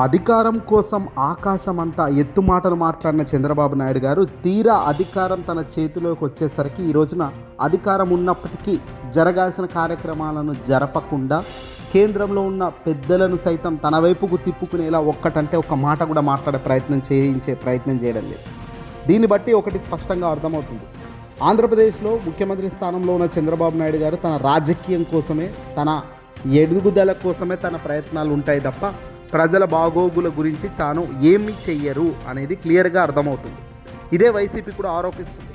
అధికారం కోసం ఆకాశం అంతా ఎత్తు మాటలు మాట్లాడిన చంద్రబాబు నాయుడు గారు తీరా అధికారం తన చేతిలోకి వచ్చేసరికి ఈ రోజున అధికారం ఉన్నప్పటికీ జరగాల్సిన కార్యక్రమాలను జరపకుండా కేంద్రంలో ఉన్న పెద్దలను సైతం తన వైపుకు తిప్పుకునేలా ఒక్కటంటే ఒక మాట కూడా మాట్లాడే ప్రయత్నం చేయించే ప్రయత్నం చేయడం లేదు. దీన్ని బట్టి ఒకటి స్పష్టంగా అర్థమవుతుంది. ఆంధ్రప్రదేశ్లో ముఖ్యమంత్రి స్థానంలో ఉన్న చంద్రబాబు నాయుడు గారు తన రాజకీయం కోసమే తన ఎదుగుదల కోసమే తన ప్రయత్నాలు ఉంటాయి తప్ప ప్రజల బాగోగుల గురించి తాను ఏమి చెయ్యరు అనేది క్లియర్గా అర్థమవుతుంది. ఇదే వైసీపీ కూడా ఆరోపిస్తుంది.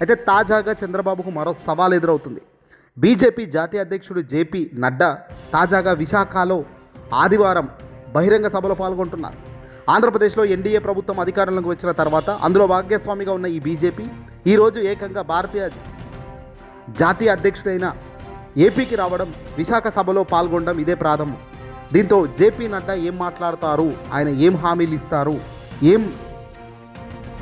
అయితే తాజాగా చంద్రబాబుకు మరో సవాల్ ఎదురవుతుంది. బీజేపీ జాతీయ అధ్యక్షుడు జేపీ నడ్డా తాజాగా విశాఖలో ఆదివారం బహిరంగ సభలో పాల్గొంటున్నారు. ఆంధ్రప్రదేశ్లో ఎన్డీఏ ప్రభుత్వం అధికారంలోకి వచ్చిన తర్వాత అందులో భాగ్యస్వామిగా ఉన్న ఈ బీజేపీ ఈరోజు ఏకంగా భారతీయ జాతీయ అధ్యక్షుడైన ఏపీకి రావడం విశాఖ సభలో పాల్గొనడం ఇదే ప్రారంభం దీంతో జేపీ నడ్డా ఏం మాట్లాడతారు? ఆయన ఏం హామీలు ఇస్తారు? ఏం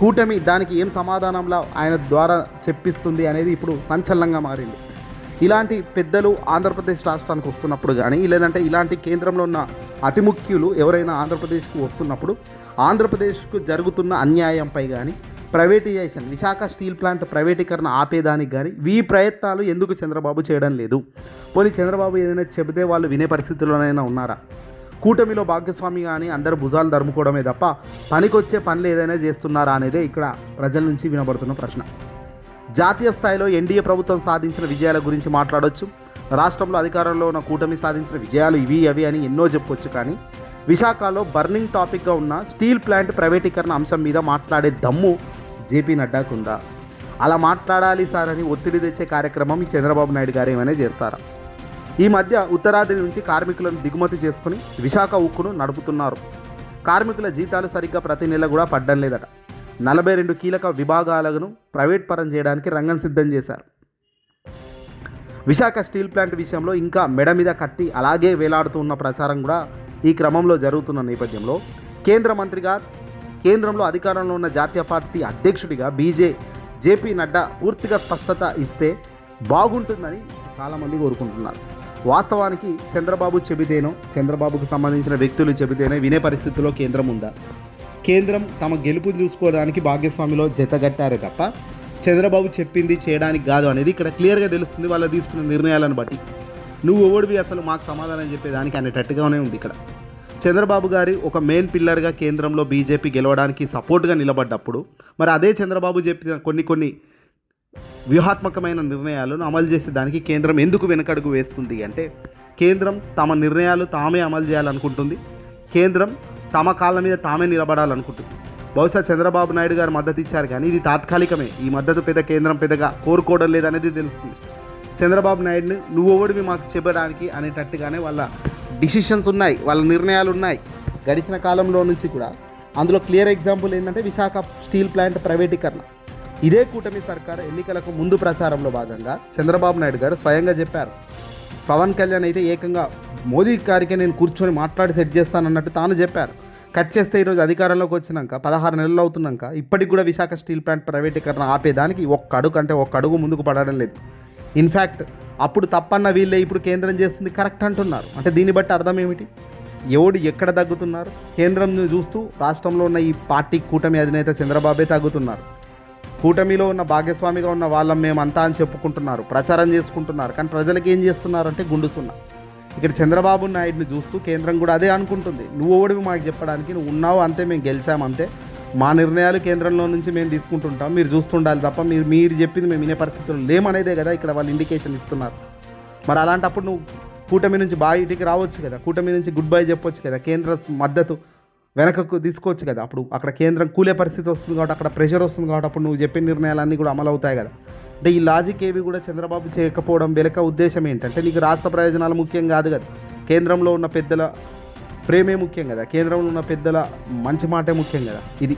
కూటమి దానికి ఏం సమాధానంలా ఆయన ద్వారా చెప్పిస్తుంది అనేది ఇప్పుడు సంచలనంగా మారింది. ఇలాంటి పెద్దలు ఆంధ్రప్రదేశ్ రాష్ట్రానికి వస్తున్నప్పుడు కానీ లేదంటే ఇలాంటి కేంద్రంలో ఉన్న అతి ముఖ్యులు ఎవరైనా ఆంధ్రప్రదేశ్కు వస్తున్నప్పుడు ఆంధ్రప్రదేశ్కు జరుగుతున్న అన్యాయంపై కానీ ప్రైవేటైజేషన్ విశాఖ స్టీల్ ప్లాంట్ ప్రైవేటీకరణ ఆపేదానికి కానీ ఈ ప్రయత్నాలు ఎందుకు చంద్రబాబు చేయడం లేదు? పోనీ చంద్రబాబు ఏదైనా చెబితే వాళ్ళు వినే పరిస్థితుల్లోనైనా ఉన్నారా? కూటమిలో భాగస్వామి కానీ అందరు భుజాలు ధరుముకోవడమే తప్ప పనికొచ్చే పనులు ఏదైనా చేస్తున్నారా అనేదే ఇక్కడ ప్రజల నుంచి వినబడుతున్న ప్రశ్న. జాతీయ స్థాయిలో ఎన్డీఏ ప్రభుత్వం సాధించిన విజయాల గురించి మాట్లాడొచ్చు. రాష్ట్రంలో అధికారంలో ఉన్న కూటమి సాధించిన విజయాలు ఇవి అవి అని ఎన్నో చెప్పొచ్చు కానీ విశాఖలో బర్నింగ్ టాపిక్గా ఉన్న స్టీల్ ప్లాంట్ ప్రైవేటీకరణ అంశం మీద మాట్లాడే దమ్ము జేపీ నడ్డాకుందా అలా మాట్లాడాలి సార్ అని ఒత్తిడి తెచ్చే కార్యక్రమం ఈ చంద్రబాబు నాయుడు గారు ఏమైనా చేస్తారా? ఈ మధ్య ఉత్తరాది నుంచి కార్మికులను దిగుమతి చేసుకుని విశాఖ ఉక్కును నడుపుతున్నారు. కార్మికుల జీతాలు సరిగ్గా ప్రతి నెల కూడా పడ్డం లేదట. నలభై రెండు కీలక విభాగాలను ప్రైవేట్ పరం చేయడానికి రంగం సిద్ధం చేశారు. విశాఖ స్టీల్ ప్లాంట్ విషయంలో ఇంకా మెడ మీద కత్తి అలాగే వేలాడుతూ ఉన్న ప్రచారం కూడా ఈ క్రమంలో జరుగుతున్న నేపథ్యంలో కేంద్ర మంత్రిగా కేంద్రంలో అధికారంలో ఉన్న జాతీయ పార్టీ అధ్యక్షుడిగా బీజే జేపీ నడ్డా పూర్తిగా స్పష్టత ఇస్తే బాగుంటుందని చాలామంది కోరుకుంటున్నారు. వాస్తవానికి చంద్రబాబు చెబితేనో చంద్రబాబుకు సంబంధించిన వ్యక్తులు చెబితేనే వినే పరిస్థితిలో కేంద్రం ఉందా? కేంద్రం తమ గెలుపుని చూసుకోవడానికి భాగ్యస్వామిలో జతగట్టారే తప్ప చంద్రబాబు చెప్పింది చేయడానికి కాదు అనేది ఇక్కడ క్లియర్గా తెలుస్తుంది వాళ్ళు తీసుకున్న నిర్ణయాలను బట్టి. నువ్వు ఓడివి అసలు మాకు సమాధానం చెప్పేదానికి అనేటట్టుగానే ఉంది ఇక్కడ. చంద్రబాబు గారి ఒక మెయిన్ పిల్లర్గా కేంద్రంలో బీజేపీ గెలవడానికి సపోర్ట్గా నిలబడ్డప్పుడు మరి అదే చంద్రబాబు చెప్పిన కొన్ని కొన్ని వ్యూహాత్మకమైన నిర్ణయాలను అమలు చేసే దానికి కేంద్రం ఎందుకు వెనకడుగు వేస్తుంది అంటే కేంద్రం తమ నిర్ణయాలు తామే అమలు చేయాలనుకుంటుంది కేంద్రం తమ కాళ్ళ మీద తామే నిలబడాలనుకుంటుంది. బహుశా చంద్రబాబు నాయుడు గారు మద్దతు ఇచ్చారు కానీ ఇది తాత్కాలికమే. ఈ మద్దతు పెద్ద కేంద్రం పెద్దగా కోరుకోవడం లేదనేది తెలుస్తుంది. చంద్రబాబు నాయుడుని నువ్వు ఓడివి మాకు చెప్పడానికి అనేటట్టుగానే వాళ్ళ డిసిషన్స్ ఉన్నాయి వాళ్ళ నిర్ణయాలు ఉన్నాయి గడిచిన కాలంలో నుంచి కూడా అందులో క్లియర్ ఎగ్జాంపుల్ ఏంటంటే విశాఖ స్టీల్ ప్లాంట్ ప్రైవేటీకరణ. ఇదే కూటమి సర్కార్ ఎన్నికలకు ముందు ప్రచారంలో భాగంగా చంద్రబాబు నాయుడు గారు స్వయంగా చెప్పారు. పవన్ కళ్యాణ్ అయితే ఏకంగా మోదీ గారికి నేను కూర్చొని మాట్లాడి సెట్ చేస్తానన్నట్టు తాను చెప్పారు. కట్ చేస్తే ఈరోజు అధికారంలోకి వచ్చినాక పదహారు నెలలు అవుతున్నాక ఇప్పటికి కూడా విశాఖ స్టీల్ ప్లాంట్ ప్రైవేటీకరణ ఆపేదానికి ఒక్క అడుగు అంటే ఒక్క అడుగు ముందుకు పడడం లేదు. ఇన్ఫ్యాక్ట్ అప్పుడు తప్పన్న వీళ్ళే ఇప్పుడు కేంద్రం చేస్తుంది కరెక్ట్ అంటున్నారు. అంటే దీన్ని బట్టి అర్థం ఏమిటి? ఎవడు ఎక్కడ తగ్గుతున్నారు? కేంద్రం చూస్తూ రాష్ట్రంలో ఉన్న ఈ పార్టీ కూటమి అధినేత చంద్రబాబే తగ్గుతున్నారు. కూటమిలో ఉన్న భాగస్వామిగా ఉన్న వాళ్ళం మేమంతా అని చెప్పుకుంటున్నారు ప్రచారం చేసుకుంటున్నారు. కానీ ప్రజలకు ఏం చేస్తున్నారు అంటే గుండుసున్నా. ఇక్కడ చంద్రబాబు నాయుడిని చూస్తూ కేంద్రం కూడా అదే అనుకుంటుంది. నువ్వు ఓడివి మాకు చెప్పడానికి? నువ్వు ఉన్నావు అంతే మేము గెలిచాం అంతే. మా నిర్ణయాలు కేంద్రంలో నుంచి మేము తీసుకుంటుంటాం. మీరు చూస్తుండాలి తప్ప మీరు మీరు చెప్పింది మేము వినే పరిస్థితులు లేమనేదే కదా ఇక్కడ వాళ్ళు ఇండికేషన్ ఇస్తున్నారు. మరి అలాంటప్పుడు నువ్వు కూటమి నుంచి బయటికి రావచ్చు కదా. కూటమి నుంచి గుడ్ బై చెప్పొచ్చు కదా. కేంద్ర మద్దతు వెనకకు తీసుకోవచ్చు కదా. అప్పుడు అక్కడ కేంద్రం కూలే పరిస్థితి వస్తుంది కాబట్టి అక్కడ ప్రెషర్ వస్తుంది కాబట్టి అప్పుడు నువ్వు చెప్పిన నిర్ణయాలన్నీ కూడా అమలు అవుతాయి కదా. అంటే ఈ లాజిక్ ఏవి కూడా చంద్రబాబు చేయకపోవడం వెనక ఉద్దేశం ఏంటంటే నీకు రాష్ట్ర ప్రయోజనాలు ముఖ్యం కాదు కదా. కేంద్రంలో ఉన్న పెద్దల ప్రేమే ముఖ్యం కదా. కేంద్రంలో ఉన్న పెద్దల మంచి మాటే ముఖ్యం కదా. ఇది.